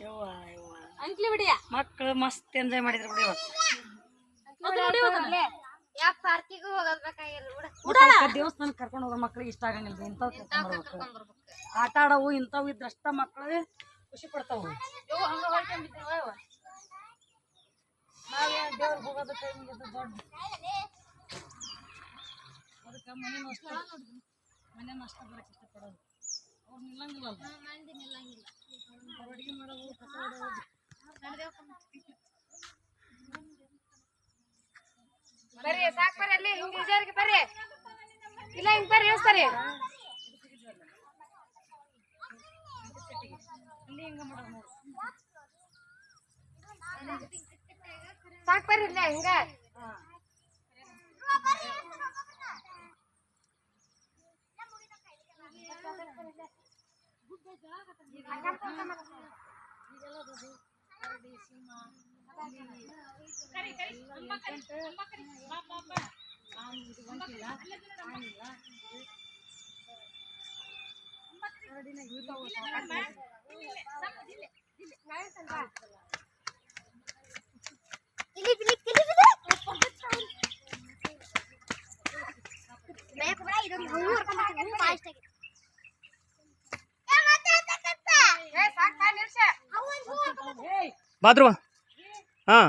ಯವ್ವ ಯವ್ವ. ಅಂಕ್ಲಿ ಬಿಡಿಯ? ಮಕ್ಕಳು ಮಸ್ತ್ ಎಂಜಾಯ್ ಮಾಡಿದ್ರು ಬಿಡಿ ಇವತ್ತು. ಯಾವ ಪಾರ್ಕಿಗೂ ಹೋಗೋದ್ ಬೇಕಾಗಿಲ್ಲ ಬಿಡು ಒಟ್ಟ ದೇವಸ್ಥಾನ ಕರ್ಕೊಂಡು ಹೋಗೋ ಮಕ್ಳಿಗೆ ಇಷ್ಟ ಆಗಂಗಿಲ್ಲ ಇಂಥವ್ ಕರ್ಕೊಂಡು ಬರ್ಬೇಕು. ಆಟ ಆಡವು ಇಂಥವು ಇದ್ರಷ್ಟ ಮಕ್ಳು ಖುಷಿ ಪಡ್ತಾವು. ನಾವೇನು ದೇವ್ರಿಗೆ ದೊಡ್ಡ. ಅದಕ್ಕೆ ಮನೆ ನಷ್ಟ. ಮನೆ ನಷ್ಟ ಬರಕ್ಕೆ ಇಷ್ಟಪಡೋದು. ಅವ್ರು ನಿಲ್ಲಂಗಿಲ್ಲ ಮಂದಿ ನಿಲ್ಲಂಗಿಲ್ಲ. ಬರ್ರಿ ಸಾಕ್ ಬರ್ರಿ ಅಲ್ಲಿ ಹಿಂಗ್ ಇಜಾರಿಗೆ ಬರ್ರಿ. ಇಲ್ಲ ಹಿಂಗ್ ಬರ್ರಿ ಇಳಿಸ್ತಾರಿ. ಸಾಕ್ ಬರ್ರಿ ಇಲ್ಲ ಹಿಂಗ. Baik, baik, dong. Umur kan pakai plastik. Bathroom ಹಾಂ